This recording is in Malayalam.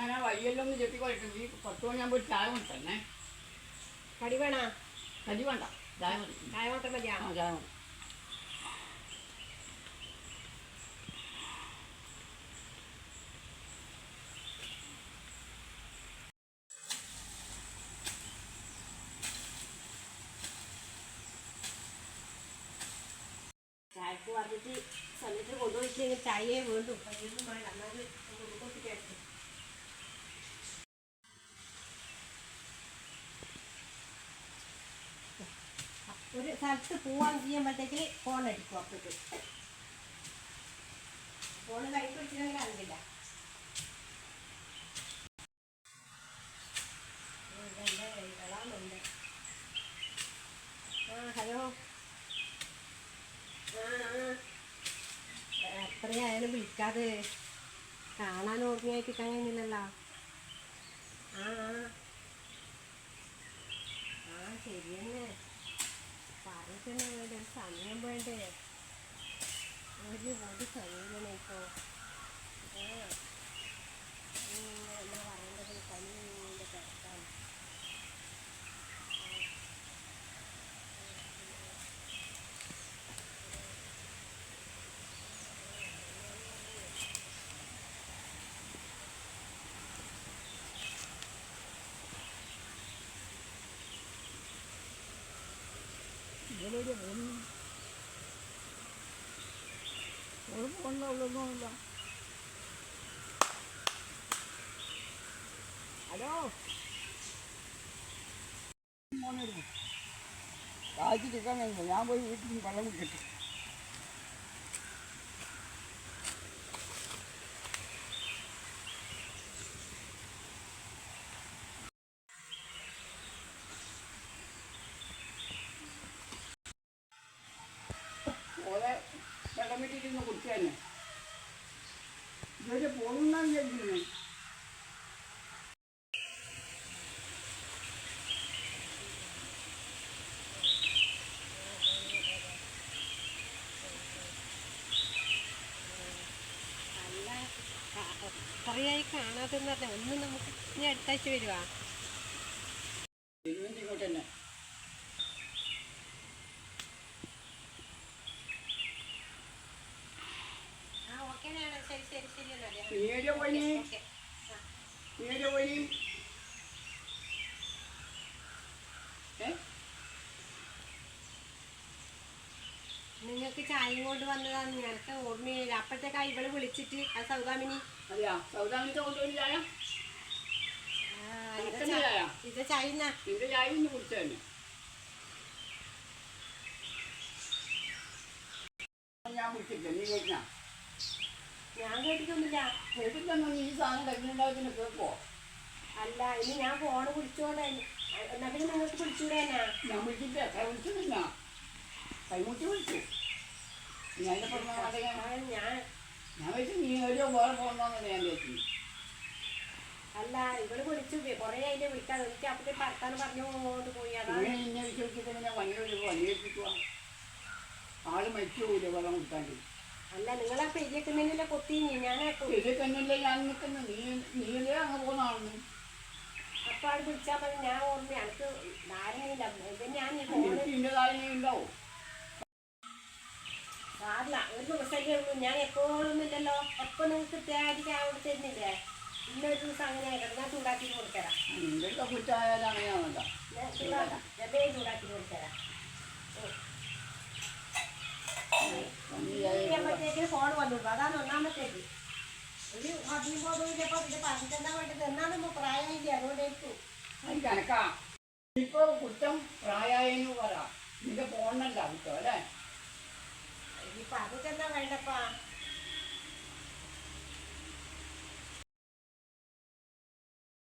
ഞാൻ ആ വഴിയെല്ലാം ഒന്ന് ചെത്തിക്കൊള്ളട്ടെ ഈ പത്ത് മണിയാകുമ്പോൾ ഒരു ചായ കൊണ്ട് തന്നെ കടി വേണോ? കരി വേണ്ട ചായ മതി. ചായ മാത്രം മതിയാ? ആ ചായ മതി. ചായക്ക് പറഞ്ഞിട്ട് സമയത്ത് കൊണ്ടുപോയിട്ടില്ലെങ്കിൽ ചായയെ വേണ്ടു. പയ്യൊന്നും വേണ്ട എന്നാൽ കൊടുക്കൊക്കെ കേട്ടു സ്ഥലത്ത് പോവാൻ ചെയ്യുമ്പോഴത്തേക്ക് ഫോൺ അടിക്കും അപ്പോഴത്തേക്ക് ഫോൺ കൈ അറിയില്ല ഹലോ. എത്രയായാലും വിളിക്കാതെ കാണാൻ ഓർമ്മയായിട്ട് കഴിയുന്നില്ലല്ലോ ആ ആ. ശരി തന്നെ സമയം വേണ്ടേ ഒരു ഒരു കഴിയില്ലേ ഇപ്പോൾ എന്നാ പറയേണ്ടത്? പനിയുടെ തിരക്കാണ് ഇവരൊരു പോകുന്നു ഒരു പോകുന്നുള്ളൊന്നുമില്ല ഹലോ മോനെടുക്കും കാഴ്ച ചിക്കാൻ കഴിഞ്ഞു ഞാൻ പോയി വീട്ടിൽ വെള്ളം കുടിക്കട്ടെ വീട്ടിലിരുന്ന് കുടിക്കുക തന്നെ പോകുന്നാണ് വിചാരിക്കുന്നു കുറേയായി കാണാതെന്ന് പറഞ്ഞാൽ ഒന്ന് നമുക്ക് ഇനി അടുത്താഴ്ച വരുവാ ഇങ്ങോട്ട് തന്നെ ആ ഓക്കെ ശരി ശരി ശരി എന്നാൽ. നീരെ പോയി ഓക്കെ. ആ. നീരെ പോയി ഏ നിങ്ങൾക്ക് ചായ കൊണ്ട് വന്നതാണ് ഞങ്ങൾക്ക് ഓർമ്മയില്ല അപ്പോഴത്തേക്കാ ഇവൾ വിളിച്ചിട്ട് ആ സൗദാമിനി അതെയാ സൗദാമിനി കൊണ്ടുപോയി ചായ ഇത് ചായ? ഇത് കുടിച്ചു തന്നെ ഞാൻ കുടിച്ചിട്ടില്ല നീ കേൾക്കണ ഞാൻ കേട്ടിട്ടൊന്നുമില്ല കേട്ടിട്ടൊന്നും നീ ഈ സാധനം കഴിഞ്ഞുണ്ടാകുന്ന കേൾക്കുമോ അല്ല ഇനി ഞാൻ ഫോണ് വിളിച്ചോടെ എന്നാ പിന്നെ നിങ്ങൾക്ക് വിളിച്ചൂടെ എന്നാ? ഞാൻ വിളിച്ചിട്ടില്ല. കൈമുട്ടി വിളിച്ചു. ഞാൻ ഞാൻ. ഞാൻ വെച്ചു നീ ഒരു വേറെ പോകുന്നോന്ന് ഞാൻ വെച്ചു അല്ല ഇവിടെ വിളിച്ചു. കുറേ അതിന്റെ വിളിക്കാതെ എനിക്ക് അപ്പഴേ ഭർത്താവ് പറഞ്ഞുകൊണ്ട് പോയി. അതാണ് ഇന്നെ വിശ്വസിച്ചിട്ട് പിന്നെ വണ്ടി വരും വണ്ടി വെച്ചിട്ടുവാ ആൾ മരിച്ചു പോയില്ല വെള്ളം കൊടുക്കാണ്ട് അല്ല നിങ്ങളാ പെരിയക്കുന്നതിനല്ലേ കൊത്തിനി. ഞാൻ ഇത് ഞാൻ നിൽക്കുന്നത് നീ നീയല്ലേ അങ്ങ് പോകുന്ന ആളെന്ന്. അപ്പൊ വിളിച്ചാൽ മതി. ഞാൻ ഓർമ്മ എനിക്ക് ധാരണയില്ല. ഇത് ഞാൻ ഉണ്ടാവും. സാറില്ല ഒരു ദിവസമല്ലേ ഉള്ളൂ. ഞാൻ എപ്പോഴൊന്നും ഇല്ലല്ലോ. എപ്പോ നിങ്ങൾക്ക് ചായ കൊടുത്ത് തരുന്നില്ലേ? ഇന്നൊരു ദിവസം അങ്ങനെ ഞാൻ ചൂടാക്കി കൊടുത്തരാം നിന്റെ ചൂടാക്കാം. ചൂടാക്കി കൊടുത്തരാം ചെയ്യുമ്പോഴത്തേക്ക് ഫോൺ വന്നു അതാണ് ഒന്നാമത്തേക്ക് ഒരു മതിയും പോകുന്നില്ലപ്പോ പിന്നെ പറഞ്ഞിട്ടെന്താ വേണ്ടത്? എന്നാണെന്ന് പ്രായമില്ല അതുകൊണ്ടായിരിക്കും അത് കണക്കാ. ഇപ്പൊ കുറ്റം പ്രായെന്ന് പറ. നിന്റെ ഫോണിനല്ല കുറ്റം അല്ലേ? ഇനിയിപ്പൊ അതൊക്കെ എന്താ വേണ്ടപ്പാ?